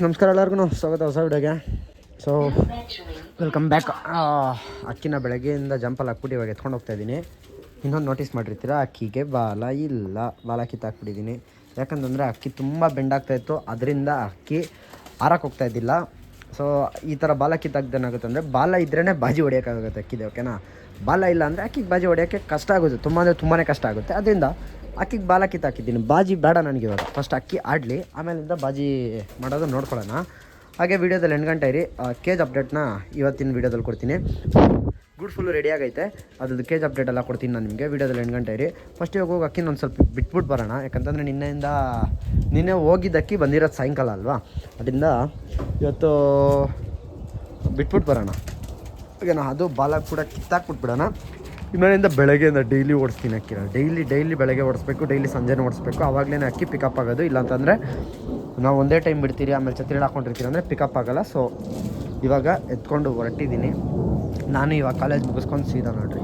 ನಮಸ್ಕಾರ ಎಲ್ಲರಿಗೂ ಸ್ವಾಗತ ಹೊಸ ವಿಡಿಯೋಗೆ. ಸೊ ವೆಲ್ಕಮ್ ಬ್ಯಾಕ್ ಅಕ್ಕಿನ ಬೆಳಗ್ಗೆಯಿಂದ ಜಂಪಲ್ಲಿ ಹಾಕ್ಬಿಟ್ಟು ಇವಾಗ ಎತ್ಕೊಂಡು ಹೋಗ್ತಾ ಇದ್ದೀನಿ ಇನ್ನೊಂದು ನೋಟಿಸ್ ಮಾಡಿರ್ತೀರ? ಅಕ್ಕಿಗೆ ಬಾಲ ಇಲ್ಲ. ಬಾಲ ಕಿತ್ತಾಕ್ಬಿಟ್ಟಿದ್ದೀನಿ ಯಾಕಂತಂದರೆ ಅಕ್ಕಿ ತುಂಬ ಬೆಂಡಾಗ್ತಾ ಇತ್ತು. ಅದರಿಂದ ಅಕ್ಕಿ ಆರಕ್ಕೆ ಹೋಗ್ತಾ ಇದ್ದಿಲ್ಲ. ಸೊ ಈ ಥರ ಬಾಲ ಕಿತ್ತಾಕ್ದೇನಾಗುತ್ತೆ ಅಂದರೆ, ಬಾಲ ಇದ್ರೇ ಬಾಜಿ ಹೊಡಿಯೋಕ್ಕಾಗುತ್ತೆ ಅಕ್ಕಿದೆ ಓಕೆನಾ ಬಾಲ ಇಲ್ಲ ಅಂದರೆ ಅಕ್ಕಿಗೆ ಬಾಜಿ ಹೊಡಿಯೋಕ್ಕೆ ಕಷ್ಟ ಆಗುತ್ತೆ ತುಂಬ ಅಂದರೆ ತುಂಬಾ ಕಷ್ಟ ಆಗುತ್ತೆ. ಅದರಿಂದ ಅಕ್ಕಿಗೆ ಬಾಲ ಕಿತ್ತಾಕಿದ್ದೀನಿ ಬಾಜಿ ಬೇಡ ನನಗೆ ಇವಾಗ. ಫಸ್ಟ್ ಅಕ್ಕಿ ಆಡಲಿ, ಆಮೇಲಿಂದ ಬಾಜಿ ಮಾಡೋದು ನೋಡ್ಕೊಳ್ಳೋಣ. ಹಾಗೆ ವೀಡಿಯೋದಲ್ಲಿ ಎಂಟು ಗಂಟೆ ಇರಿ. ಕೇಜ್ ಅಪ್ಡೇಟ್ನ ಇವತ್ತಿನ ವೀಡಿಯೋದಲ್ಲಿ ಕೊಡ್ತೀನಿ. ಗುಡ್ ಫುಲ್ಲು ರೆಡಿ ಆಗೈತೆ. ಅದ್ರದ್ದು ಕೇಜ್ ಅಪ್ಡೇಟ್ ಎಲ್ಲ ಕೊಡ್ತೀನಿ ನಾನು ನಿಮಗೆ. ವೀಡಿಯೋದಲ್ಲಿ ಎಂಟು ಗಂಟೆ ಇರಿ. ಫಸ್ಟ್ ಇವಾಗ ಹೋಗಿ ಅಕ್ಕಿನ ಒಂದು ಸ್ವಲ್ಪ ಬಿಟ್ಬಿಟ್ಟು ಬರೋಣ. ಯಾಕಂತಂದರೆ ನಿನ್ನೆಯಿಂದ, ನಿನ್ನೆ ಹೋಗಿದ್ದ ಅಕ್ಕಿ ಬಂದಿರೋದು ಸಾಯಂಕಾಲ ಅಲ್ವಾ? ಅದರಿಂದ ಇವತ್ತು ಬಿಟ್ಬಿಟ್ಟು ಬರೋಣ. ಓಕೆನಾ ಅದು ಬಾಲ ಕೂಡ ಕಿತ್ತಾಕ್ಬಿಟ್ಬಿಡೋಣ. ಇನ್ನೊಂದಿಂದ ಬೆಳಗ್ಗೆಯಿಂದ ಡೈಲಿ ಓಡಿಸ್ತೀನಿ ಅಕ್ಕಿನ ಡೈಲಿ ಡೈಲಿ ಬೆಳಗ್ಗೆ ಓಡಿಸ್ಬೇಕು ಡೈಲಿ ಸಂಜೆನೂ ಓಡಿಸ್ಬೇಕು. ಆವಾಗಲೇ ಅಕ್ಕಿ ಪಿಕಪ್ ಆಗೋದು. ಇಲ್ಲಾಂತಂದರೆ ನಾವು ಒಂದೇ ಟೈಮ್ ಬಿಡ್ತೀರಿ, ಆಮೇಲೆ ಛತ್ರಿ ಹಾಕೊಂಡಿರ್ತೀರಿ ಅಂದರೆ ಪಿಕಪ್ ಆಗೋಲ್ಲ. ಸೊ ಇವಾಗ ಎತ್ಕೊಂಡು ಹೊರಟಿದ್ದೀನಿ ನಾನು ಇವಾಗ ಕಾಲೇಜ್ ಮುಗಿಸ್ಕೊಂಡು ಸೀದಾ ನೋಡ್ರಿ.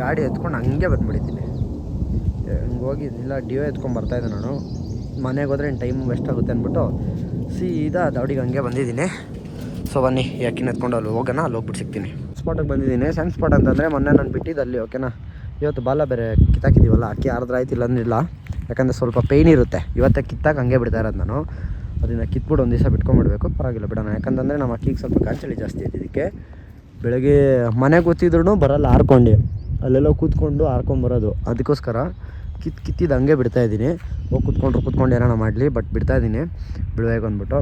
ಗಾಡಿ ಎತ್ಕೊಂಡು ಹಂಗೆ ಬಂದುಬಿಡಿದ್ದೀನಿ ಹಂಗೆ ಹೋಗಿ ಇಲ್ಲ ಡಿಯೋ ಎತ್ಕೊಂಡು ಬರ್ತಾಯಿದ್ದೆ ನಾನು. ಮನೆಗೆ ಹೋದ್ರೆ ಇನ್ನು ಟೈಮ್ ವೇಸ್ಟ್ ಆಗುತ್ತೆ ಅಂದ್ಬಿಟ್ಟು ಸೀದಾ ದೌಡಿಗೆ ಹಂಗೆ ಬಂದಿದ್ದೀನಿ ಸೊ ಬನ್ನಿ ಯಾಕಿನ ಎತ್ಕೊಂಡು ಅಲ್ಲಿ ಹೋಗೋಣ, ಅಲ್ಲಿ ಹೋಗ್ಬಿಟ್ಟು ಸಿಗ್ತೀನಿ. ಸ್ಪಾಟಿಗೆ ಬಂದಿದ್ದೀನಿ. ಸಣ್ಣ ಸ್ಪಾಟ್ ಅಂತಂದರೆ ಮೊನ್ನೆ ನಾನು ಬಿಟ್ಟಿದ್ದು ಅಲ್ಲಿ ಓಕೆನಾ ಇವತ್ತು ಬಾಲ ಬೇರೆ ಕಿತ್ತಾಕಿದ್ದೀವಲ್ಲ ಅಕ್ಕಿ ಆರ್ದ್ರ ಆಯ್ತಿಲ್ಲ ಅಂದಿಲ್ಲ ಯಾಕಂದರೆ ಸ್ವಲ್ಪ ಪೇಯ್ನ್ ಇರುತ್ತೆ. ಇವತ್ತೇ ಕಿತ್ತಾಗ ಹಂಗೆ ಬಿಡ್ತಾ ಇರೋದು ನಾನು. ಅದನ್ನು ಕಿತ್ಬಿಟ್ಟು ಒಂದು ದಿವಸ ಬಿಟ್ಕೊಂಡ್ಬಿಡ್ಬೇಕು. ಪರವಾಗಿಲ್ಲ ಬಿಡೋಣ. ಯಾಕಂತಂದರೆ ನಮ್ಮ ಅಕ್ಕಿಗೆ ಸ್ವಲ್ಪ ಗಾಂಚಳಿ ಜಾಸ್ತಿ ಐತಿದ್ದಕ್ಕೆ ಬೆಳಗ್ಗೆ ಮನೆಗೆ ಗೊತ್ತಿದ್ರು ಬರಲ್ಲ ಹಾರ್ಕೊಂಡು ಅಲ್ಲೆಲ್ಲೋ ಕೂತ್ಕೊಂಡು ಹಾರ್ಕೊಂಬರೋದು ಅದಕ್ಕೋಸ್ಕರ ಕಿತ್ ಕಿತ್ತಿದ್ದು ಹಂಗೆ ಬಿಡ್ತಾ ಇದ್ದೀನಿ. ಹೋಗಿ ಕೂತ್ಕೊಂಡ್ರು ಕೂತ್ಕೊಂಡು ಏನಾರ ಮಾಡಲಿ ಬಟ್ ಬಿಡ್ತಾ ಇದ್ದೀನಿ. ಬಿಡುವಾಗ ಅಂದ್ಬಿಟ್ಟು.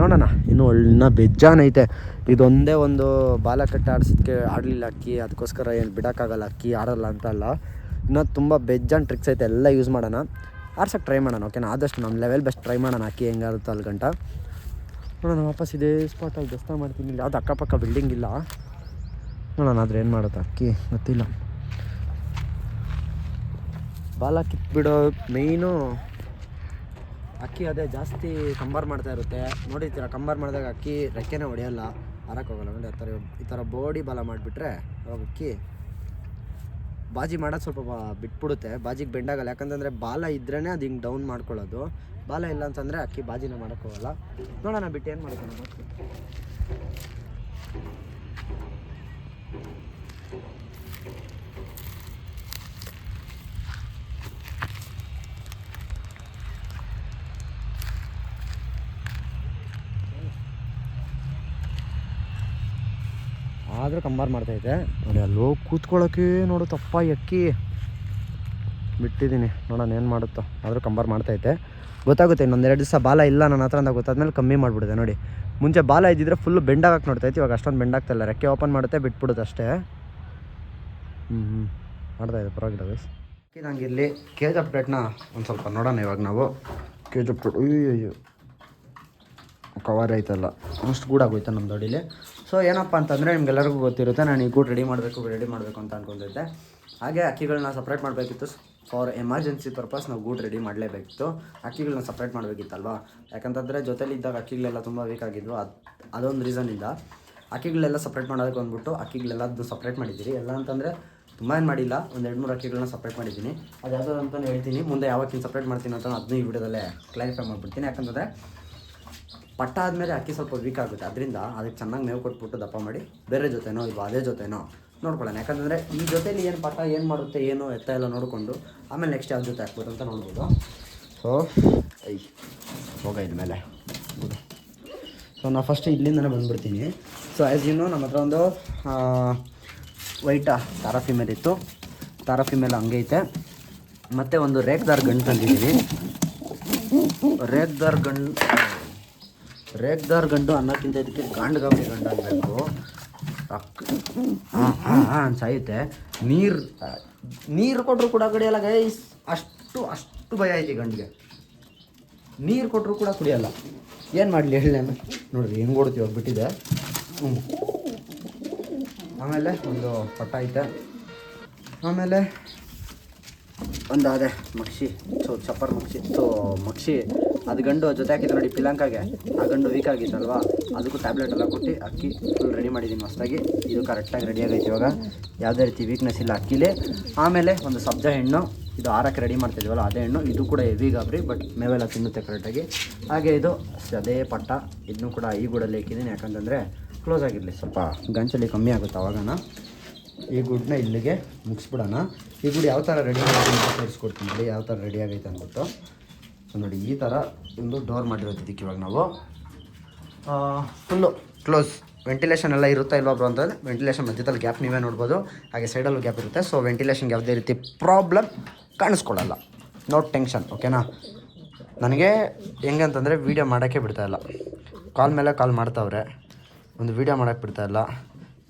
ನೋಡೋಣ, ಇನ್ನೂ ಒಳ್ಳೆ ಇನ್ನೂ ಬೆಜ್ಜಾನೈತೆ ಇದೊಂದೇ ಒಂದು ಬಾಲ ಕಟ್ಟಿ ಆಡಿಸಿದ್ಕೆ ಆಡಲಿಲ್ಲ ಅಕ್ಕಿ, ಅದಕ್ಕೋಸ್ಕರ ಏನು ಬಿಡೋಕ್ಕಾಗಲ್ಲ ಅಕ್ಕಿ, ಆಡಲ್ಲ ಅಂತ ಅಲ್ಲ. ಇನ್ನೂ ತುಂಬ ಬೆಜ್ಜಾನ್ ಟ್ರಿಕ್ಸ್ ಐತೆ, ಎಲ್ಲ ಯೂಸ್ ಮಾಡೋಣ. ಆಡ್ಸೋಕ್ಕೆ ಟ್ರೈ ಮಾಡೋಣ ಓಕೆನಾ ಆದಷ್ಟು ನಮ್ಮ ಲೆವೆಲ್ ಬೆಸ್ಟ್ ಟ್ರೈ ಮಾಡೋಣ, ಅಕ್ಕಿ ಹೆಂಗಾಗುತ್ತೆ ಅಲ್ಲಿ ಗಂಟ. ನೋಡೋಣ, ವಾಪಸ್ ಇದೇ ಸ್ಪಾಟಲ್ಲಿ ದಸ್ತ ಮಾಡ್ತೀನಿ. ಇಲ್ಲಿ ಯಾವ್ದು ಅಕ್ಕಪಕ್ಕ ಬಿಲ್ಡಿಂಗ್ ಇಲ್ಲ. ನೋಡೋಣ, ಆದರೆ ಏನು ಮಾಡುತ್ತೆ ಅಕ್ಕಿ? ಗೊತ್ತಿಲ್ಲ. ಬಾಲ ಕಿತ್ಬಿಡೋ ಮೇಯ್ನು ಅಕ್ಕಿ ಅದೇ ಜಾಸ್ತಿ ಕಂಬಾರ್ ಮಾಡ್ತಾ ಇರುತ್ತೆ. ನೋಡಿರ್ತೀರ ಕಂಬಾರ್ ಮಾಡಿದಾಗ ಅಕ್ಕಿ ರೆಕ್ಕೆನೇ ಹೊಡೆಯಲ್ಲ. ಹೋಗಲ್ಲ, ನೋಡಿ ಆ ಥರ ಈ ಥರ ಬೋಡಿ ಬಾಲ ಮಾಡಿಬಿಟ್ರೆ ಅವಾಗ ಅಕ್ಕಿ ಬಾಜಿ ಮಾಡೋದು ಸ್ವಲ್ಪ ಬಿಟ್ಬಿಡುತ್ತೆ. ಬಾಜಿಗೆ ಬೆಂಡಾಗಲ್ಲ ಯಾಕಂತಂದರೆ ಬಾಲ ಇದ್ರೇ ಅದು ಹಿಂಗೆ ಡೌನ್ ಮಾಡ್ಕೊಳ್ಳೋದು. ಬಾಲ ಇಲ್ಲ ಅಂತಂದರೆ ಅಕ್ಕಿ ಬಾಜಿನ ಮಾಡೋಕ್ಕೋಗಲ್ಲ ನೋಡೋಣ ಬಿಟ್ಟು ಏನು ಮಾಡ್ತೀನಿ ಆದರೂ ಕಂಬಾರ್ ಮಾಡ್ತೈತೆ ನೋಡಿ ಅಲ್ಲಿ ಹೋಗಿ ಕೂತ್ಕೊಳ್ಳೋಕೆ ನೋಡು ತಪ್ಪ ಎಕ್ಕಿ ಬಿಟ್ಟಿದ್ದೀನಿ. ನೋಡೋಣ ಏನು ಮಾಡುತ್ತೋ. ಆದರೂ ಕಂಬಾರ್ ಮಾಡ್ತೈತೆ ಗೊತ್ತಾಗುತ್ತೆ ಇನ್ನೊಂದೆರಡು ದಿವಸ ಬಾಲ ಇಲ್ಲ ನನ್ನ ಹತ್ರ ಅಂತ ಗೊತ್ತಾದ್ಮೇಲೆ ಕಮ್ಮಿ ಮಾಡಿಬಿಡಿದೆ ನೋಡಿ. ಮುಂಚೆ ಬಾಲ ಇದ್ದಿದ್ರೆ ಫುಲ್ಲು ಬೆಂಡಾಗಕ್ಕೆ ನೋಡ್ತೈತೆ ಇವಾಗ ಅಷ್ಟೊಂದು ಬೆಂಡಾಗ್ತಾಯಿಲ್ಲ ರೆಕ್ಕೆ ಓಪನ್ ಮಾಡುತ್ತೆ, ಬಿಟ್ಬಿಡುತ್ತೆ ಅಷ್ಟೇ. ಹ್ಞೂ ಹ್ಞೂ ಇದೆ, ಪರವಾಗಿಲ್ಲ ವಯಸ್ ನಂಗೆ ಇಲ್ಲಿ ಕೇಜ್ ಅಪ್ಡೇಟ್ನ ಒಂದು ಸ್ವಲ್ಪ ನೋಡೋಣ ಇವಾಗ ನಾವು. ಕೇಜ್ ಅಪ್ಡೇಟ್ ಅಯ್ಯೋ ಕವರ್ ಐತಲ್ಲ. ಅಷ್ಟು ಗೂಡಾಗೋಯ್ತು ನಮ್ಮ ದೊಡ್ಡಿಲಿ. ಸೊ ಏನಪ್ಪ ಅಂತಂದರೆ ನಿಮ್ಗೆಲ್ಲರಿಗೂ ಗೊತ್ತಿರುತ್ತೆ, ನಾನು ಈ ಗೂಡು ರೆಡಿ ಮಾಡಬೇಕು ರೆಡಿ ಮಾಡಬೇಕು ಅಂತ ಅನ್ಕೊಂಡಿದ್ದೆ ಹಾಗೆ ಅಕ್ಕಿಗಳನ್ನ ಸಪ್ರೇಟ್ ಮಾಡಬೇಕಿತ್ತು. ಫಾರ್ ಎಮರ್ಜೆನ್ಸಿ ಪರ್ಪಸ್ ನಾವು ಗೂಡು ರೆಡಿ ಮಾಡಲೇಬೇಕಿತ್ತು. ಅಕ್ಕಿಗಳನ್ನ ಸಪ್ರೇಟ್ ಮಾಡಬೇಕಿತ್ತಲ್ವಾ? ಯಾಕಂತಂದರೆ ಜೊತೆಲಿ ಇದ್ದಾಗ ಅಕ್ಕಿಗಳೆಲ್ಲ ತುಂಬ ವೀಕ್ ಆಗಿದ್ವು. ಅದು, ಅದೊಂದು ರೀಸನಿಂದ ಅಕ್ಕಿಗಳೆಲ್ಲ ಸಪ್ರೇಟ್ ಮಾಡೋದಕ್ಕೆ ಬಂದ್ಬಿಟ್ಟು ಅಕ್ಕಿಗಳೆಲ್ಲದ್ದು ಸಪ್ರೇಟ್ ಮಾಡಿದ್ದೀರಿ. ಎಲ್ಲ ಅಂತಂದರೆ ತುಂಬ ಏನು ಮಾಡಿಲ್ಲ. ಒಂದು ಎರಡು ಮೂರು ಅಕ್ಕಿಗಳನ್ನ ಸಪ್ರೇಟ್ ಮಾಡಿದ್ದೀನಿ. ಅದು ಯಾವುದು ಅಂತಲೂ ಹೇಳ್ತೀನಿ. ಮುಂದೆ ಯಾವತ್ತಿನ ಸಪ್ರೇಟ್ ಮಾಡ್ತೀನಿ ಅಂತ ಅದನ್ನೂ ಈ ವಿಡಿಯೋದಲ್ಲೇ ಕ್ಲಾರಿಫೈ ಮಾಡಿಬಿಡ್ತೀನಿ. ಯಾಕಂತಂದರೆ ಪಟ್ಟ ಆದಮೇಲೆ ಅಕ್ಕಿ ಸ್ವಲ್ಪ ವೀಕ್ ಆಗುತ್ತೆ. ಅದರಿಂದ ಅದಕ್ಕೆ ಚೆನ್ನಾಗಿ ಮೇವು ಕೊಟ್ಬಿಟ್ಟು ದಪ್ಪ ಮಾಡಿ ಬೇರೆ ಜೊತೆನೋ ಇಲ್ವಾ ಅದೇ ಜೊತೆನೋ ನೋಡ್ಕೊಳ್ಳೋಣ. ಯಾಕಂದರೆ ಈ ಜೊತೆಲಿ ಏನು ಪಟ್ಟ, ಏನು ಮಾಡುತ್ತೆ, ಏನು ಎತ್ತ ಎಲ್ಲ ನೋಡಿಕೊಂಡು ಆಮೇಲೆ ನೆಕ್ಸ್ಟ್ ಯಾವ ಜೊತೆ ಹಾಕ್ಬೋದು ಅಂತ ನೋಡ್ಬೋದು. ಸೊ ಐ, ಹೋಗ ಇದ್ಮೇಲೆ ಸೊ ನಾನು ಫಸ್ಟ್ ಇಲ್ಲಿಂದನೇ ಬಂದುಬಿಡ್ತೀನಿ. ಸೊ ಆ್ಯಸ್ ಇನ್ನು ನಮ್ಮ ಹತ್ರ ಒಂದು ವೈಟ ತಾರಾ ಫಿಮೇಲ್ ಇತ್ತು. ತಾರಾ ಫಿಮೇಲ್ ಹಂಗೆ ಐತೆ. ಮತ್ತು ಒಂದು ರೇಖದಾರ್ ಗಂಡು ತಂದಿದ್ದೀವಿ. ರೇಖದಾರ್ ಗಂಡು ರೇಗ್ದಾರ್ ಗಂಡು ಅನ್ನೋಕ್ಕಿಂತ ಇದಕ್ಕೆ ಗಾಂಡ್ ಗಾಬರಿ ಗಂಡು ಅನ್ನಬೇಕು ಅಕ್ಕ ಹಾಂ ಸಾಯುತ್ತೆ. ನೀರು ನೀರು ಕೊಟ್ಟರು ಕೂಡ ಕುಡಿಯಲ್ಲ ಗೈಸ್ ಅಷ್ಟು ಅಷ್ಟು ಭಯ ಐತಿ ಗಂಡಿಗೆ. ನೀರು ಕೊಟ್ಟರು ಕೂಡ ಕುಡಿಯಲ್ಲ. ಏನು ಮಾಡಲಿ ಹೇಳಿ ನಾನು. ನೋಡ್ರಿ ಹೆಂಗೆ ಕೊಡ್ತೀವಿ ಹೋಗ್ಬಿಟ್ಟಿದೆ ಹ್ಞೂ ಆಮೇಲೆ ಒಂದು ಪಟ್ಟ ಐತೆ. ಆಮೇಲೆ ಒಂದು ಅದೇ ಮಕ್ಷಿ. ಸೊ, ಚಪ್ಪರ್ ಮಕ್ಷಿ. ಸೊ, ಮಕ್ಷಿ. ಅದು ಗಂಡು ಜೊತೆ ಹಾಕಿದ್ದು ನೋಡಿ ಪಿಲಾಂಕಾಗೆ ಆ ಗಂಡು ವೀಕ್ ಆಗಿತ್ತಲ್ವಾ? ಅದಕ್ಕೂ ಟ್ಯಾಬ್ಲೆಟ್ ಎಲ್ಲ ಕೊಟ್ಟು ಅಕ್ಕಿ ಫುಲ್ ರೆಡಿ ಮಾಡಿದ್ದೀನಿ ಮಸ್ತಾಗಿ ಇದು ಕರೆಕ್ಟಾಗಿ ರೆಡಿ ಆಗೈತೆ ಇವಾಗ. ಯಾವುದೇ ರೀತಿ ವೀಕ್ನೆಸ್ ಇಲ್ಲ ಅಕ್ಕಿಲಿ. ಆಮೇಲೆ ಒಂದು ಸಬ್ಜಾ ಹೆಣ್ಣು. ಇದು ಆರಕ್ಕೆ ರೆಡಿ ಮಾಡ್ತಿದ್ದೀವಲ್ಲ ಅದೇ ಹಣ್ಣು. ಇದು ಕೂಡ ಹೆವಿ ಗಾಬರಿ ಬಟ್ ಮೇವೆಲ್ಲ ತಿನ್ನುತ್ತೆ ಕರೆಕ್ಟಾಗಿ ಹಾಗೆ ಇದು ಅದೇ ಪಟ್ಟ. ಇದನ್ನು ಕೂಡ ಈ ಗೂಡಲ್ಲಿ ಹಾಕಿದ್ದೀನಿ. ಯಾಕಂತಂದರೆ ಕ್ಲೋಸ್ ಆಗಿರಲಿ ಸ್ವಲ್ಪ. ಗಂಚಲಿ ಕಮ್ಮಿ ಆಗುತ್ತೆ ಅವಾಗನ. ಈ ಗುಡ್ನ ಇಲ್ಲಿಗೆ ಮುಗಿಸ್ಬಿಡೋಣ. ಈ ಗುಡ್ ಯಾವ ಥರ ರೆಡಿ ಅಂತ ತೋರಿಸ್ಕೊಡ್ತೀನಿ ಯಾವ ಥರ ರೆಡಿ ಆಗೈತೆ ಅಂದ್ಬಿಟ್ಟು. ನೋಡಿ, ಈ ಥರ ಒಂದು ಡೋರ್ ಮಾಡಿರೋದು ಇದಕ್ಕೆ ಇವಾಗ ನಾವು ಫುಲ್ಲು ಕ್ಲೋಸ್ ವೆಂಟಿಲೇಷನ್ ಎಲ್ಲ ಇರುತ್ತಾ ಇಲ್ವಾ ಬ್ರೋ ಅಂತಂದರೆ ವೆಂಟಿಲೇಷನ್ ಮಧ್ಯದಲ್ಲಿ ಗ್ಯಾಪ್ ನೀವೇ ನೋಡ್ಬೋದು. ಹಾಗೆ ಸೈಡಲ್ಲೂ ಗ್ಯಾಪ್ ಇರುತ್ತೆ. ಸೊ ವೆಂಟಿಲೇಷನ್ಗೆ ಯಾವುದೇ ರೀತಿ ಪ್ರಾಬ್ಲಮ್ ಕಾಣಿಸ್ಕೊಳ್ಳಲ್ಲ. ನೋ ಟೆನ್ಷನ್ ಓಕೆನಾ ನನಗೆ ಹೆಂಗಂತಂದರೆ ವೀಡಿಯೋ ಮಾಡೋಕ್ಕೆ ಬಿಡ್ತಾಯಿಲ್ಲ ಕಾಲ್ ಮೇಲೆ ಕಾಲ್ ಮಾಡ್ತಾವ್ರೆ. ಒಂದು ವೀಡಿಯೋ ಮಾಡೋಕ್ಕೆ ಬಿಡ್ತಾಯಿಲ್ಲ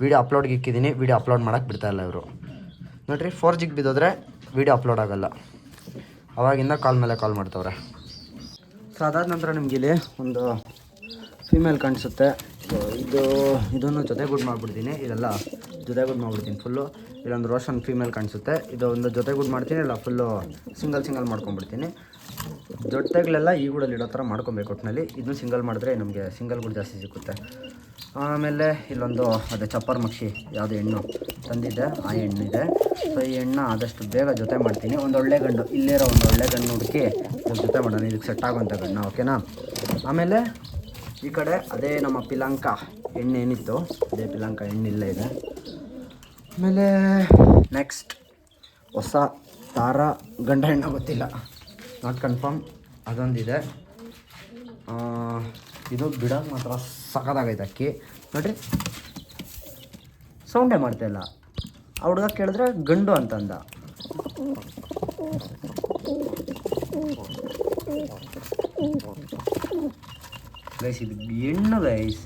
ವೀಡಿಯೋ ಅಪ್ಲೋಡ್ಗೆ ಇಕ್ಕಿದ್ದೀನಿ. ವೀಡಿಯೋ ಅಪ್ಲೋಡ್ ಮಾಡೋಕ್ಕೆ ಬಿಡ್ತಾಯಿಲ್ಲ ಇವರು. ನೋಡಿರಿ ಫೋರ್ ಜಿಗೆ ಬಿದ್ದೋದ್ರೆ ವೀಡಿಯೋ ಅಪ್ಲೋಡ್ ಆಗೋಲ್ಲ. ಅವಾಗಿಂದ ಕಾಲ್ ಮೇಲೆ ಕಾಲ್ ಮಾಡ್ತಾವ್ರೆ. ಸೊ ಅದಾದ ನಂತರ ನಿಮ್ಗೆ ಇಲ್ಲಿ ಒಂದು ಫೀಮೇಲ್ ಕಾಣಿಸುತ್ತೆ. ಸೊ ಇದು, ಇದನ್ನು ಜೊತೆಗೂಡು ಮಾಡಿಬಿಡ್ತೀನಿ. ಇದೆಲ್ಲ ಜೊತೆಗೂಡು ಮಾಡಿಬಿಡ್ತೀನಿ ಫುಲ್ಲು ಇಲ್ಲೊಂದು ರೋಷನ್ ಫೀಮೇಲ್ ಕಾಣಿಸುತ್ತೆ. ಇದು ಒಂದು ಜೊತೆಗೂಡು ಮಾಡ್ತೀನಿ, ಇಲ್ಲ ಫುಲ್ಲು ಸಿಂಗಲ್ ಸಿಂಗಲ್ ಮಾಡ್ಕೊಂಡ್ಬಿಡ್ತೀನಿ. ಜೊತೆಗಳೆಲ್ಲ ಈ ಗೂಡಲ್ಲಿ ಇಡೋ ಥರ ಮಾಡ್ಕೊಬೇಕು ಒಟ್ಟಿನಲ್ಲಿ ಇದನ್ನು ಸಿಂಗಲ್ ಮಾಡಿದ್ರೆ ನಮಗೆ ಸಿಂಗಲ್ ಗುಡ್ ಜಾಸ್ತಿ ಸಿಕ್ಕುತ್ತೆ ಆಮೇಲೆ ಇಲ್ಲೊಂದು ಅದೇ ಚಪ್ಪರ್ ಮಕ್ಷಿ ಯಾವುದು ಹೆಣ್ಣು ತಂದಿದ್ದೆ, ಆ ಹೆಣ್ಣಿದೆ. ಸೊ ಈ ಹೆಣ್ಣು ಆದಷ್ಟು ಬೇಗ ಜೊತೆ ಮಾಡ್ತೀನಿ. ಒಂದು ಒಳ್ಳೆ ಗಂಡು, ಇಲ್ಲಿರೋ ಒಂದು ಒಳ್ಳೆ ಗಂಡು ಹುಡುಕಿ ಇದ್ರ ಜೊತೆ ಮಾಡೋಣ. ಇದಕ್ಕೆ ಸೆಟ್ ಆಗುವಂಥ ಗಂಡು, ಓಕೆನಾ? ಆಮೇಲೆ ಈ ಕಡೆ ಅದೇ ನಮ್ಮ ಪಿಲಾಂಕ ಹೆಣ್ಣು ಏನಿತ್ತು? ಅದೇ ಪಿಲಾಂಕ ಹೆಣ್ಣು ಇಲ್ಲೇ ಇದೆ. ಆಮೇಲೆ ನೆಕ್ಸ್ಟ್ ಹೊಸ ತಾರ ಗಂಡ ಹೆಣ್ಣು ಗೊತ್ತಿಲ್ಲ. ನಾಟ್ ಕನ್ಫರ್ಮ್ ಅದೊಂದಿದೆ. ಇದು ಬಿಡೋದು ಮಾತ್ರ. ಸಖತ್ತಾಗೈತೆ ಅಕ್ಕಿ ನೋಡ್ರಿ. ಸೌಂಡೇ ಮಾಡ್ತಾ ಇಲ್ಲ. ಆ ಹುಡುಗ ಕೇಳಿದ್ರೆ ಗಂಡು ಅಂತಂದ. ಗೈಸ್ ಇದು ಹೆಣ್ಣು ಗೈಸ್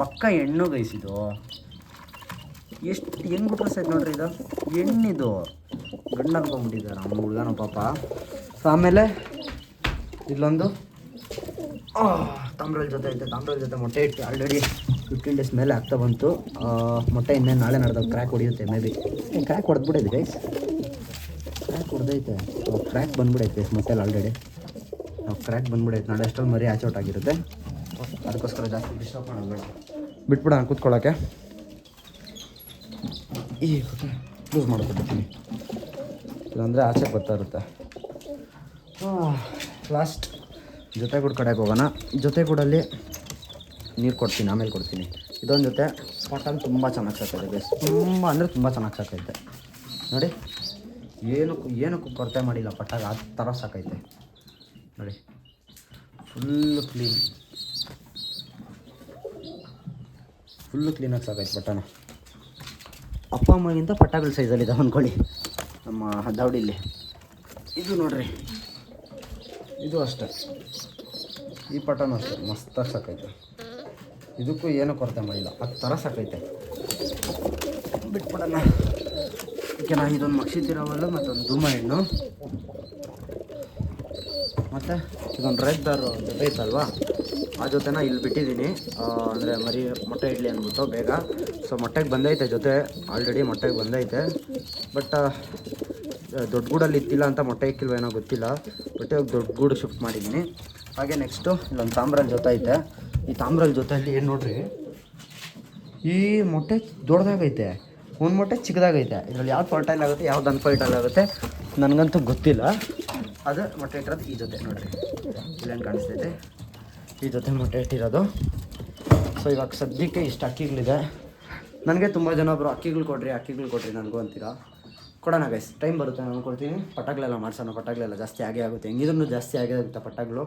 ಪಕ್ಕ ಹೆಣ್ಣು ಗೈಸ್ ಇದು. ಎಷ್ಟು ಹೆಂಗ್ ಬಿಟ್ರೆ ನೋಡ್ರಿ ಇದು? ಹೆಣ್ಣಿದು. ಗಂಡು ಅನ್ಕೊಂಡ್ಬಿಟ್ಟಿದ್ದಾರೆ ನಮ್ಮ ಹುಡುಗನ ಪಾಪ. ಆಮೇಲೆ ಇಲ್ಲೊಂದು. ತಾಮ್ರಲ್ ಜೊತೆ ಐತೆ. ತಾಮ್ರಲ್ ಜೊತೆ ಮೊಟ್ಟೆ ಇಟ್ಟು ಆಲ್ರೆಡಿ ಫಿಫ್ಟೀನ್ ಡೇಸ್ ಮೇಲೆ ಆಗ್ತಾ ಬಂತು. ಮೊಟ್ಟೆ ಇನ್ನೇನು ನಾಳೆ ನಡೆದ ಕ್ರ್ಯಾಕ್ ಹೊಡಿಯುತ್ತೆ ಮೇ ಬಿ ಕ್ರ್ಯಾಕ್ ಹೊಡೆದ್ಬಿಡೈತೆ ಗೈಸ್ ಕ್ರ್ಯಾಕ್ ಹೊಡೆದೈತೆ. ಕ್ರ್ಯಾಕ್ ಬಂದ್ಬಿಡೈತೆ ಮೊಟ್ಟೆಲಿ ಆಲ್ರೆಡಿ ಕ್ರ್ಯಾಕ್ ಬಂದ್ಬಿಡೈತೆ. ನಾಳೆ ಅಷ್ಟೊಂದು ಮರಿ ಆಚೆ ಆಗಿರುತ್ತೆ. ಅದಕ್ಕೋಸ್ಕರ ಜಾಸ್ತಿ ಡಿಸ್ಟರ್ಬ್ ಮಾಡೋದು ಬಿಟ್ಬಿಡ ಕೂತ್ಕೊಳ್ಳೋಕೆ. ಈ ಲೂಸ್ ಮಾಡ್ಕೊಬಿಡ್ತೀನಿ ಇಲ್ಲಾಂದರೆ ಆಚೆ ಬರ್ತಾ ಇರುತ್ತೆ. ಲಾಸ್ಟ್ ಜೊತೆಗೂಡು ಕಡೆಗೆ ಹೋಗೋಣ. ಜೊತೆಗೂಡಲ್ಲಿ ನೀರು ಕೊಡ್ತೀನಿ, ಆಮೇಲೆ ಕೊಡ್ತೀನಿ. ಇದೊಂದು ಜೊತೆ ಕಾಟನ್ ತುಂಬ ಚೆನ್ನಾಗಿ ಸಾಕೈತೆ ಬೇಸ್ ತುಂಬ ಅಂದರೆ ತುಂಬ ಚೆನ್ನಾಗಿ ಸಾಕೈತೆ ನೋಡಿ, ಏನಕ್ಕೂ ಏನಕ್ಕೂ ಕೊರತೆ ಮಾಡಿಲ್ಲ ಪಟ್ಟಾಗ ಆ ಥರ ಸಾಕೈತೆ ನೋಡಿ ಫುಲ್ಲು ಕ್ಲೀನ್ ಫುಲ್ಲು ಕ್ಲೀನಾಗಿ ಸಾಕೈತೆ ಪಟ್ಟಣ ಅಪ್ಪ ಅಮ್ಮಗಿಂತ ಪಟ್ಟಗಳ ಸೈಜಲ್ಲಿದೆ ಅಂದ್ಕೊಳ್ಳಿ ನಮ್ಮ ದೌಡಿಲಿ ಇದು ನೋಡ್ರಿ. ಇದು ಅಷ್ಟೇ. ಈ ಪಟನೂ ಅಷ್ಟೇ. ಮಸ್ತಾಗಿ ಸಾಕೈತೆ. ಇದಕ್ಕೂ ಏನೂ ಕೊರತೆ ಮಾಡಿಲ್ಲ. ಆ ಥರ ಸಾಕೈತೆ. ಬಿಟ್ಬಿಡೋಣ. ಓಕೆ ನಾನು ಇದೊಂದು ಮಕ್ಷಿತಿರವಲ್ಲು ಮತ್ತೊಂದು ಧೂಮ ಹೆಣ್ಣು. ಮತ್ತು ಇದೊಂದು ರೆಡ್ ದಾರು ಜೊತೆ ಇತ್ತಲ್ವಾ ಆ ಜೊತೆನ ಇಲ್ಲಿ ಬಿಟ್ಟಿದ್ದೀನಿ. ಅಂದರೆ ಮರಿ ಮೊಟ್ಟೆ ಇಡ್ಲಿ ಅಂದ್ಬಿಟ್ಟು ಬೇಗ. ಸೊ ಮೊಟ್ಟೆಗೆ ಬಂದೈತೆ ಜೊತೆ. ಆಲ್ರೆಡಿ ಮೊಟ್ಟೆಗೆ ಬಂದೈತೆ. ಬಟ್ ದೊಡ್ಡ ಗೂಡಲ್ಲಿ ಇತ್ತಿಲ್ಲ ಅಂತ ಮೊಟ್ಟೆ ಇಕ್ಕಿಲ್ವ ಏನೋ ಗೊತ್ತಿಲ್ಲ. ಬಟ್ ಇವಾಗ ದೊಡ್ಡ ಗೂಡು ಶಿಫ್ಟ್ ಮಾಡಿದ್ದೀನಿ. ಹಾಗೆ ನೆಕ್ಸ್ಟು ಇಲ್ಲೊಂದು ತಾಮ್ರಲ್ ಜೊತೆ ಐತೆ. ಈ ತಾಮ್ರಲ್ ಜೊತೆಯಲ್ಲಿ ಏನು ನೋಡ್ರಿ? ಈ ಮೊಟ್ಟೆ ದೊಡ್ಡದಾಗೈತೆ. ಒಂದು ಮೊಟ್ಟೆ ಚಿಕ್ಕದಾಗೈತೆ. ಇದರಲ್ಲಿ ಯಾವ್ದು ಫರ್ಟೈಲ್ ಆಗುತ್ತೆ, ಯಾವ್ದು ಅನ್ಫರ್ಟೈಲ್ ಆಗುತ್ತೆ ನನಗಂತೂ ಗೊತ್ತಿಲ್ಲ. ಅದು ಮೊಟ್ಟೆ ಇಟ್ಟಿರೋದು ಈ ಜೊತೆ ನೋಡ್ರಿ. ಇಲ್ಲೇನು ಕಾಣಿಸ್ತೈತೆ. ಈ ಜೊತೆ ಮೊಟ್ಟೆ ಇಟ್ಟಿರೋದು. ಸೊ ಇವಾಗ ಸದ್ಯಕ್ಕೆ ಇಷ್ಟು ಅಕ್ಕಿಗಳಿದೆ. ನನಗೆ ತುಂಬ ಜನ ಒಬ್ಬರು ಅಕ್ಕಿಗಳು ಕೊಡ್ರಿ ಅಕ್ಕಿಗಳು ಕೊಡ್ರಿ ನನಗೂ ಅಂತೀರಾ? ಕೊಡೋಣ ಗೈಸ್ ಟೈಮ್ ಬರುತ್ತೆ, ನಾನು ಕೊಡ್ತೀನಿ. ಪಟಾಕ್ಲೆಲ್ಲ ಮಾಡ್ಸೋಣ, ಪಟಾಕ್ಲೆಲ್ಲ ಜಾಸ್ತಿ ಆಗೇ ಆಗುತ್ತೆ. ಹೆಂಗಿದ್ರು ಜಾಸ್ತಿ ಆಗೇ ಆಗುತ್ತೆ ಪಟಾಗಳು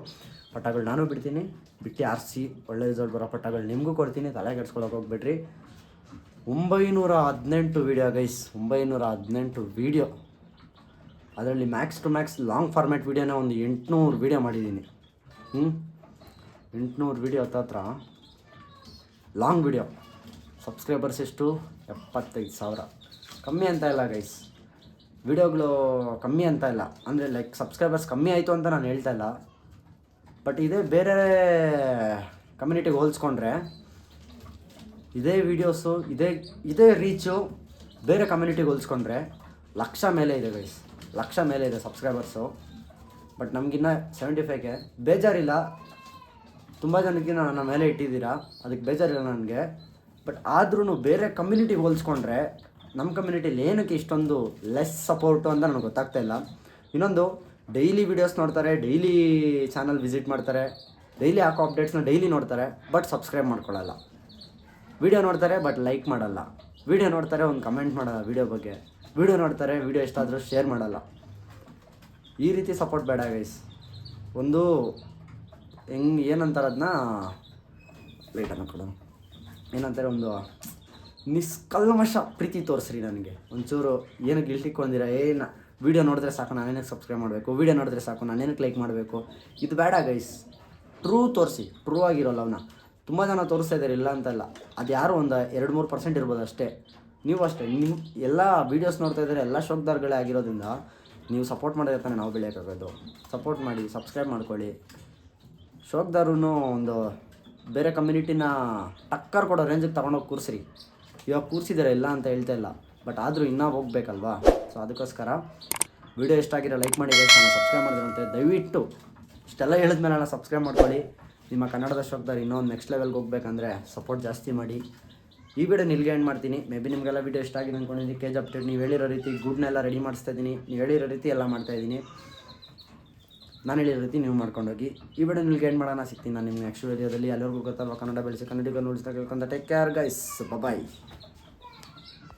ಪಟಾಗಳು ನಾನು ಬಿಡ್ತೀನಿ. ಬಿಟ್ಟು ಆರಿಸಿ, ಒಳ್ಳೆ ರಿಸಲ್ಟ್ ಬರೋ ಪಟಾಗಳು ನಿಮಗೂ ಕೊಡ್ತೀನಿ. ತಲೆ ಕೆಡ್ಸ್ಕೊಳಕ್ಕೆ ಹೋಗ್ಬಿಡ್ರಿ. ಒಂಬೈನೂರ ಹದಿನೆಂಟು ವೀಡಿಯೋ ಗೈಸ್ ಒಂಬೈನೂರ ಹದಿನೆಂಟು ವೀಡಿಯೋ ಅದರಲ್ಲಿ max to max long format ವೀಡಿಯೋನ ಒಂದು ಎಂಟುನೂರು ವೀಡಿಯೋ ಮಾಡಿದ್ದೀನಿ. ಹ್ಞೂ ಎಂಟುನೂರು ವೀಡಿಯೋ ಹತ್ತತ್ರ ಲಾಂಗ್ ವೀಡಿಯೋ ಸಬ್ಸ್ಕ್ರೈಬರ್ಸ್ ಎಷ್ಟು? ಎಪ್ಪತ್ತೈದು ಸಾವಿರ. ಕಮ್ಮಿ ಅಂತ ಇಲ್ಲ ಗೈಸ್ ವೀಡಿಯೋಗಳು ಕಮ್ಮಿ ಅಂತ ಇಲ್ಲ. ಅಂದರೆ ಲೈಕ್ ಸಬ್ಸ್ಕ್ರೈಬರ್ಸ್ ಕಮ್ಮಿ ಆಯಿತು ಅಂತ ನಾನು ಹೇಳ್ತಾ ಇಲ್ಲ. ಬಟ್ ಇದೇ ಬೇರೆ ಕಮ್ಯುನಿಟಿಗೆ ಹೋಲಿಸ್ಕೊಂಡ್ರೆ ಇದೇ ವೀಡಿಯೋಸು ಇದೇ ಇದೇ ರೀಚು ಬೇರೆ ಕಮ್ಯುನಿಟಿಗೆ ಹೋಲಿಸ್ಕೊಂಡ್ರೆ ಲಕ್ಷ ಮೇಲೆ ಇದೆ ಗೈಸ್ ಲಕ್ಷ ಮೇಲೆ ಇದೆ ಸಬ್ಸ್ಕ್ರೈಬರ್ಸು ಬಟ್ ನಮಗಿನ್ನ ಸೆವೆಂಟಿ ಫೈವ್ಗೆ ಬೇಜಾರಿಲ್ಲ. ತುಂಬ ಜನಕ್ಕೆ ನನ್ನ ಮೇಲೆ ಇಟ್ಟಿದ್ದೀರಾ? ಅದಕ್ಕೆ ಬೇಜಾರಿಲ್ಲ ನನಗೆ. ಬಟ್ ಆದ್ರೂ ಬೇರೆ ಕಮ್ಯುನಿಟಿಗೆ ಹೋಲಿಸ್ಕೊಂಡ್ರೆ ನಮ್ಮ ಕಮ್ಯುನಿಟಿಲಿ ಏನಕ್ಕೆ ಇಷ್ಟೊಂದು ಲೆಸ್ ಸಪೋರ್ಟು ಅಂತ ನನಗೆ ಗೊತ್ತಾಗ್ತಾ ಇಲ್ಲ. ಇನ್ನೊಂದು ಡೈಲಿ ವೀಡಿಯೋಸ್ ನೋಡ್ತಾರೆ ಡೈಲಿ ಚಾನಲ್ ವಿಸಿಟ್ ಮಾಡ್ತಾರೆ ಡೈಲಿ ಹಾಕೋ ಅಪ್ಡೇಟ್ಸ್ನ ಡೈಲಿ ನೋಡ್ತಾರೆ ಬಟ್ ಸಬ್ಸ್ಕ್ರೈಬ್ ಮಾಡ್ಕೊಳ್ಳಲ್ಲ. ವಿಡಿಯೋ ನೋಡ್ತಾರೆ ಬಟ್ ಲೈಕ್ ಮಾಡಲ್ಲ. ವಿಡಿಯೋ ನೋಡ್ತಾರೆ, ಒಂದು ಕಮೆಂಟ್ ಮಾಡಲ್ಲ ವಿಡಿಯೋ ಬಗ್ಗೆ. ವಿಡಿಯೋ ನೋಡ್ತಾರೆ ವಿಡಿಯೋ ಎಷ್ಟಾದರೂ ಶೇರ್ ಮಾಡಲ್ಲ. ಈ ರೀತಿ ಸಪೋರ್ಟ್ ಬೇಡ ಗೈಸ್ ಒಂದು, ಹೆಂಗೆ, ಏನಂತಾರೆ ಅದನ್ನ ಲೇಟನ್ನು ಕೊಡು. ಏನಂತಾರೆ ಒಂದು ನಿಷ್ಕಲ್ಮಶ ಪ್ರೀತಿ ತೋರಿಸ್ರಿ ನನಗೆ. ಒಂಚೂರು ಏನಕ್ಕೆ ಗಿಲ್ಟಿಕೊಂಡಿರ ಏನು ವಿಡಿಯೋ ನೋಡಿದ್ರೆ ಸಾಕು ನಾನೇನಕ್ಕೆ ಸಬ್ಸ್ಕ್ರೈಬ್ ಮಾಡಬೇಕು? ವಿಡಿಯೋ ನೋಡಿದ್ರೆ ಸಾಕು ನಾನೇನಕ್ಕೆ ಲೈಕ್ ಮಾಡಬೇಕು? ಇದು ಬೇಡ ಗೈಸ್ ಟ್ರೂ ತೋರಿಸಿ. ಟ್ರೂ ಆಗಿರೋಲ್ಲ ಅವನ್ನ ತುಂಬ ಜನ ತೋರಿಸ್ತಾ ಇದ್ದಾರೆ ಇಲ್ಲ ಅಂತಲ್ಲ. ಅದು ಯಾರು ಒಂದು ಎರಡು ಮೂರು ಪರ್ಸೆಂಟ್ ಇರ್ಬೋದು ಅಷ್ಟೇ. ನೀವು ಅಷ್ಟೇ. ನಿಮ್ಮ ಎಲ್ಲ ವೀಡಿಯೋಸ್ ನೋಡ್ತಾ ಇದ್ದಾರೆ ಎಲ್ಲ ಶೋಕ್ದಾರ್ಗಳೇ ಆಗಿರೋದ್ರಿಂದ ನೀವು ಸಪೋರ್ಟ್ ಮಾಡಿದ್ರೆ ತಾನೇ ನಾವು ಬೆಳೆಯೋಕ್ಕಾಗೋದು. ಸಪೋರ್ಟ್ ಮಾಡಿ ಸಬ್ಸ್ಕ್ರೈಬ್ ಮಾಡ್ಕೊಳ್ಳಿ. ಶೋಕ್ದಾರು ಒಂದು ಬೇರೆ ಕಮ್ಯುನಿಟಿನ ಟಕ್ಕರ್ ಕೊಡೋ ರೇಂಜಿಗೆ ತೊಗೊಂಡೋಗಿ ಕೂರಿಸ್ರಿ. ಇವಾಗ ಕೂರಿಸಿದ್ದಾರೆ ಎಲ್ಲ ಅಂತ ಹೇಳ್ತಾ ಇಲ್ಲ. ಬಟ್ ಆದರೂ ಇನ್ನೂ ಹೋಗ್ಬೇಕಲ್ವಾ? ಸೊ ಅದಕ್ಕೋಸ್ಕರ ವಿಡಿಯೋ ಇಷ್ಟ ಆಗಿರೋ ಲೈಕ್ ಮಾಡಿ ನಾನು ಸಬ್ಸ್ಕ್ರೈಬ್ ಮಾಡಿದ್ರಂತೆ ದಯವಿಟ್ಟು ಇಷ್ಟೆಲ್ಲ ಹೇಳಿದ್ಮೇಲೆ ನಾನು ಸಬ್ಸ್ಕ್ರೈಬ್ ಮಾಡ್ಕೊಳ್ಳಿ. ನಿಮ್ಮ ಕನ್ನಡದ ಶೋಕ್ದಾರ್ ಇನ್ನೊಂದು ನೆಕ್ಸ್ಟ್ ಲೆವೆಲ್ಗೆ ಹೋಗ್ಬೇಕಂದ್ರೆ ಸಪೋರ್ಟ್ ಜಾಸ್ತಿ ಮಾಡಿ. ಈ ವಿಡಿಯೋ ನಿಲ್ಗೆ ಎಂಡ್ ಮಾಡ್ತೀನಿ. ಮೇ ಬಿ ನಿಮಗೆಲ್ಲ ವಿಡಿಯೋ ಇಷ್ಟ ಆಗಿದೆ ಅಂದ್ಕೊಂಡಿದ್ದೀನಿ ಕೇಜ್ ಅಪ್ಡೇಟ್ ನೀವು ಹೇಳಿರೋ ರೀತಿ ಗುಡ್ನೆಲ್ಲ ರೆಡಿ ಮಾಡಿಸ್ತಾ ಇದ್ದೀನಿ. ನೀವು ಹೇಳಿರೋ ರೀತಿ ಎಲ್ಲ ಮಾಡ್ತಾ ಇದ್ದೀನಿ. ನಾನು ಹೇಳಿರೋ ರೀತಿ ನೀವು ಮಾಡ್ಕೊಂಡೋಗಿ ಈ ವಿಡಿಯೋ ನಿಮ್ಗೆ ಏನು ಮಾಡೋಣ ಸಿಗ್ತೀನಿ ನಾನು ನಿಮ್ಗೆ ನೆಕ್ಸ್ಟ್ ವಿಡಿಯೋದಲ್ಲಿ ಎಲ್ಲರಿಗೂ ಗೊತ್ತಲ್ವ ಕನ್ನಡ ಬೆಳೆಸಿ ಕನ್ನಡಿಗರು ಉಳಿಸ್ತಾ ಕೇಳ್ಕೊಂತ ಟೇಕ್ ಕೇರ್ ಗೈಸ್ ಬಾಯ್